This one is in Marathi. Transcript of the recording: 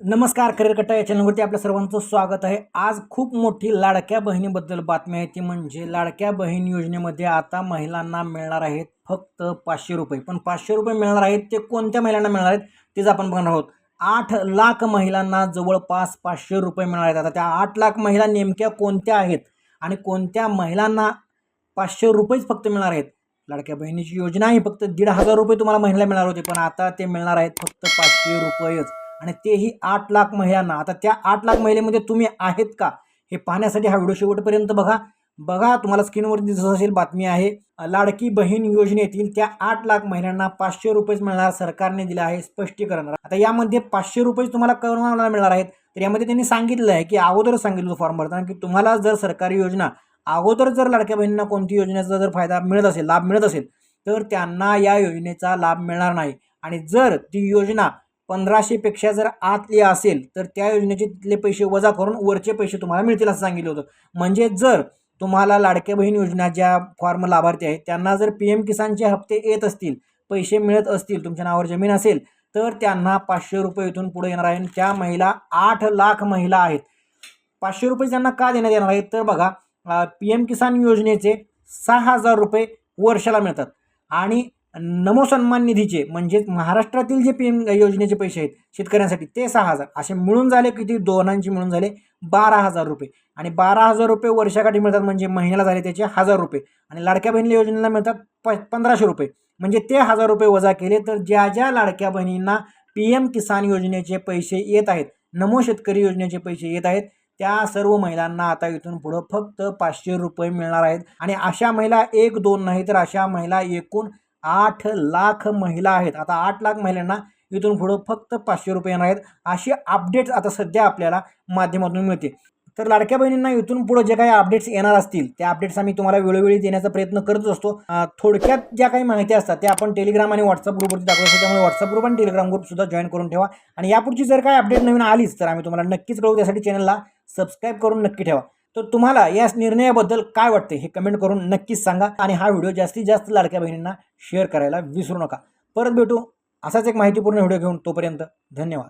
नमस्कार करिअर कट्टा या चॅनलवरती आपल्या सर्वांचं स्वागत आहे. आज खूप मोठी लाडक्या बहिणीबद्दल बातमी आहे. ती म्हणजे लाडक्या बहीण योजनेमध्ये आता महिलांना मिळणार आहेत फक्त पाचशे रुपये. पण पाचशे रुपये मिळणार आहेत ते कोणत्या महिलांना मिळणार आहेत तेच आपण बघणार आहोत. आठ लाख महिलांना जवळपास पाचशे रुपये मिळणार आहेत. आता त्या आठ लाख महिला नेमक्या कोणत्या आहेत आणि कोणत्या महिलांना पाचशे रुपयेच फक्त मिळणार आहेत? लाडक्या बहिणीची योजना आहे फक्त दीड हजार रुपये तुम्हाला महिला मिळणार होते पण आता ते मिळणार आहेत फक्त पाचशे रुपयेच. आणि तेही आठ लाख महिलांना. आता त्या आठ लाख महिलेमध्ये तुम्ही आहेत का? हे पाहण्यासाठी हा व्हिडिओ शेवटपर्यंत बघा. बघा तुम्हाला स्क्रीनवरती दिसत असेल बातमी आहे. लाडकी बहीण योजनेतील त्या आठ लाख महिलांना पाचशे रुपयेच मिळणार सरकारने दिलं आहे स्पष्टीकरण. आता यामध्ये पाचशे रुपयेच तुम्हाला कोणाला मिळणार आहेत. तर यामध्ये त्यांनी सांगितलं आहे की अगोदरच सांगितलं फॉर्म भरताना की तुम्हाला जर सरकारी योजना अगोदर जर लाडक्या बहिणींना कोणती योजनेचा जर फायदा मिळत असेल लाभ मिळत असेल तर त्यांना या योजनेचा लाभ मिळणार नाही. आणि जर ती योजना पंधराशेपेक्षा जर आतली असेल तर त्या योजनेचे तिथले पैसे वजा करून वरचे पैसे तुम्हाला मिळतील असं सांगितलं होतं. म्हणजे जर तुम्हाला लाडक्या बहीण योजना ज्या फॉर्म लाभार्थी आहेत त्यांना जर पी एम किसानचे हप्ते येत असतील पैसे मिळत असतील तुमच्या नावावर जमीन असेल तर त्यांना पाचशे रुपये इथून पुढे येणार आहे. आणि त्या महिला आठ लाख महिला आहेत. पाचशे रुपये त्यांना का देण्यात येणार आहेत? तर बघा पी एम किसान योजनेचे सहा हजार रुपये वर्षाला मिळतात. आणि नमो सन्मान निधीचे म्हणजेच महाराष्ट्रातील जे पी एम योजनेचे पैसे आहेत शेतकऱ्यांसाठी ते सहा हजार. असे मिळून झाले किती? दोनांचे मिळून झाले बारा हजार रुपये. आणि बारा हजार रुपये वर्षाकाठी मिळतात म्हणजे महिन्याला झाले त्याचे हजार रुपये. आणि लाडक्या बहिणी योजनेला मिळतात प पंधराशे रुपये. म्हणजे ते हजार रुपये वजा केले तर ज्या ज्या लाडक्या बहिणींना पी एम किसान योजनेचे पैसे येत आहेत नमो शेतकरी योजनेचे पैसे येत आहेत त्या सर्व महिलांना आता इथून पुढं फक्त पाचशे रुपये मिळणार आहेत. आणि अशा महिला एक दोन नाही तर अशा महिला एकूण आठ लाख महिला आहेत. आता आठ लाख महिलांना इथून पुढं फक्त पाचशे रुपये येणार आहेत. अशी अपडेट्स आता सध्या आपल्याला माध्यमातून मिळते. तर लाडक्या बहिणींना इथून पुढं जे काही अपडेट्स येणार असतील त्या अपडेट्स आम्ही तुम्हाला वेळोवेळी देण्याचा प्रयत्न करत असतो. थोडक्यात ज्या काही माहिती असतात त्या आपण टेलिग्राम आणि व्हॉट्सअप ग्रुपवरती दाखवत असतो. त्यामुळे व्हॉट्सअप ग्रुप आणि टेलिग्राम ग्रुपसुद्धा जॉईन करून ठेवा. आणि यापुढची जर काही अपडेट नवीन आलीच तर आम्ही तुम्हाला नक्कीच कळवू. त्यासाठी चॅनलला सबस्क्राईब करून नक्की ठेवा. तर तुम्हाला या निर्णयाबद्दल काय वाटते हे कमेंट करून नक्कीच सांगा आणि हा व्हिडिओ जास्तीत जास्त लाडक्या बहिणींना शेअर करायला विसरू नका. परत भेटू असाच एक माहितीपूर्ण व्हिडिओ घेऊन तोपर्यंत धन्यवाद.